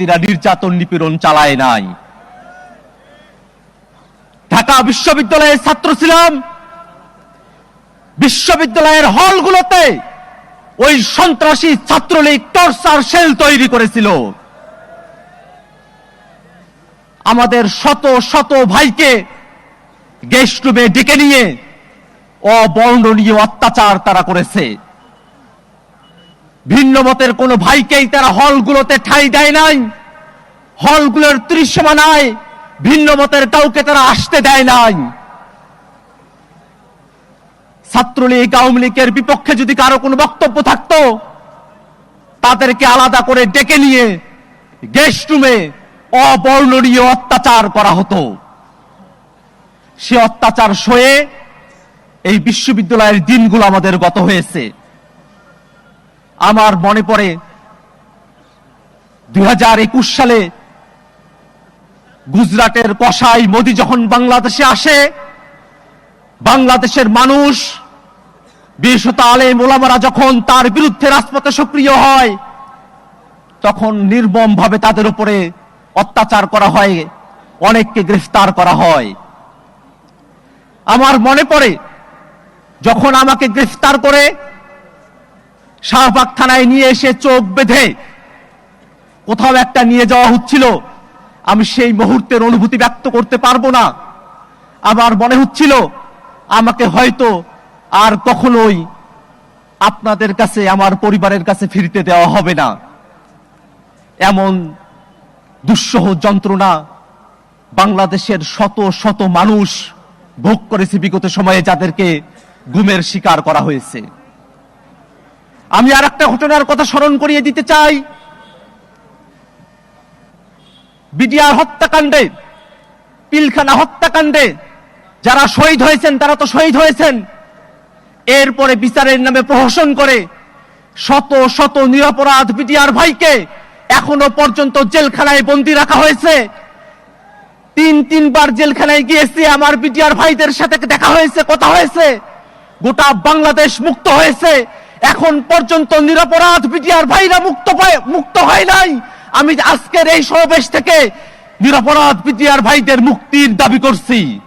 ফ্যাসিবাদীরা নির্যাতন নিপীড়ন চালায় নাই। ঢাকা বিশ্ববিদ্যালয়ের ছাত্র ছিলাম। বিশ্ববিদ্যালয়ের হলগুলোতে ওই সন্ত্রাসী ছাত্রলীগ টর্চার সেল তৈরি করেছিল। আমাদের শত শত ভাইকে গেস্ট রুমে ডেকে নিয়ে অবর্ণনীয় অত্যাচার তারা করেছে। ভিন্ন মতের কোন ভাইকেই তারা হলগুলোতে ঠাঁই দেয় নাই। হলগুলোর ত্রিসীমানায় ভিন্ন মতের কাউকে তারা আসতে দেয় নাই। ছাত্রলীগ, আওয়ামী লীগের বিপক্ষে যদি কারও কোনো বক্তব্য থাকতো, তাদেরকে আলাদা করে ডেকে নিয়ে গেস্ট রুমে অবর্ণনীয় অত্যাচার করা হতো। সে অত্যাচার সয়ে এই বিশ্ববিদ্যালয়ের দিনগুলো আমাদের গত হয়েছে। আমার মনে পড়ে দু হাজার একুশ সালে গুজরাটের কসাই মোদী যখন বাংলাদেশে আসে, বাংলাদেশের মানুষ বিশত আলেম ওলামারা যখন তার বিরুদ্ধে রাজপথে সক্রিয় হয়, তখন নির্মম ভাবে তাদের উপরে অত্যাচার করা হয়, অনেককে গ্রেফতার করা হয়। আমার মনে পড়ে, যখন আমাকে গ্রেফতার করে শাহবাগ থানায় নিয়ে এসে চোখ বেঁধে কোথাও একটা নিয়ে যাওয়া হচ্ছিল। আমি সেই মুহূর্তের অনুভূতি ব্যক্ত করতে পারব না। আমার মনে হচ্ছিল, আমাকে হয়তো আর কখনোই আপনাদের কাছে, আমার পরিবারের কাছে ফিরতে দেওয়া হবে না। এমন দুঃসহ যন্ত্রণা বাংলাদেশের শত শত মানুষ ভোগ করেছে বিগত সময়ে, যাদেরকে গুমের শিকার করা হয়েছে। আমি আর একটা ঘটনার কথা স্মরণ করিয়ে দিতে চাই। বিডিআর হত্যাকাণ্ডে, পিলখানা হত্যাকাণ্ডে যারা শহীদ হয়েছেন, তারা তো শহীদ হয়েছেন। এরপরে বিচারের নামে প্রহসন করে শত শত নিরপরাধ বিডিআর ভাইকে এখনও পর্যন্ত জেলখানায় বন্দী রাখা হয়েছে। তিন তিনবার জেলখানায় গিয়েছি, আমার বিটিআর ভাইদের সাথে দেখা হয়েছে, কথা হয়েছে। গোটা বাংলাদেশ মুক্ত হয়েছে। এখন পর্যন্ত নিরপরাধ বিটিআর ভাইরা মুক্ত পায়- মুক্ত হয় নাই। আমি আজকের এই সমাবেশ থেকে নিরপরাধ বিটিআর ভাইদের মুক্তির দাবি করছি।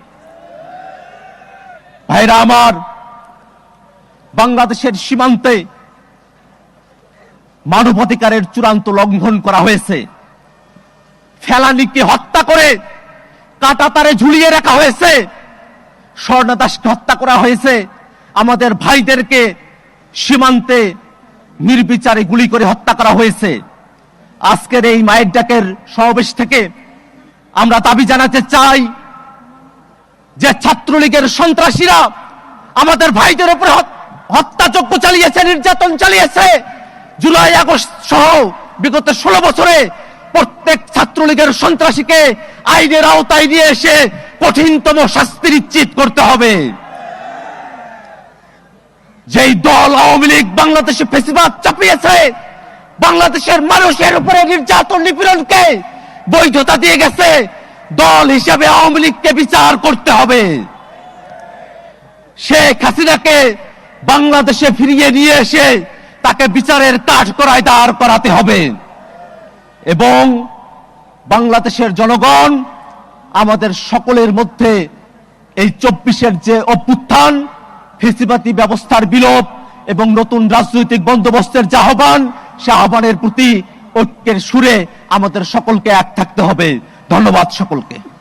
ভাইরা আমার, বাংলাদেশের সীমান্তে মানবাধিকারের চূড়ান্ত লঙ্ঘন করা হয়েছে। ফেলানিকে হত্যা করে কাটা তারে ঝুলিয়ে রাখা হয়েছে। স্বর্ণদাসকে হত্যা করা হয়েছে। আমাদের ভাইদেরকে সীমান্তে নির্বিচারে গুলি করে হত্যা করা হয়েছে। আজকের এই মায়ের ডাকের সমাবেশ থেকে আমরা দাবি জানাতে চাই যে ছাত্রলীগের সন্ত্রাসীরা আমাদের ভাইদের উপরে হত্যাযজ্ঞ চালিয়েছে, নির্যাতন চালিয়েছে। জুলাই আগস্ট সহ বিগত ষোলো বছরে প্রত্যেক ছাত্রলীগের সন্ত্রাসীকে আইনের আওতায় নিয়ে এসে কঠিনতম শাস্তি নিশ্চিত করতে হবে। যেই দল আওয়ামী লীগ বাংলাদেশে ফেসিবাদ চাপিয়েছে, বাংলাদেশের মানুষের উপরে নির্যাতন নিপীড়নকে বৈধতা দিয়ে গেছে, দল হিসেবে আওয়ামী লীগকে বিচার করতে হবে। শেখ হাসিনাকে বাংলাদেশে ফিরিয়ে নিয়ে এসে তাকে বিচারের কাঠ করায় দাঁড় করাতে হবে। এবং বাংলাদেশের জনগণ, আমাদের সকলের মধ্যে এই চব্বিশের যে অভ্যুত্থান ফেসিবাতি ব্যবস্থার বিলোপ এবং নতুন রাজনৈতিক বন্দোবস্তের যে আহ্বান, সে আহ্বানের প্রতি ঐক্যের সুরে আমাদের সকলকে এক থাকতে হবে। ধন্যবাদ সকলকে।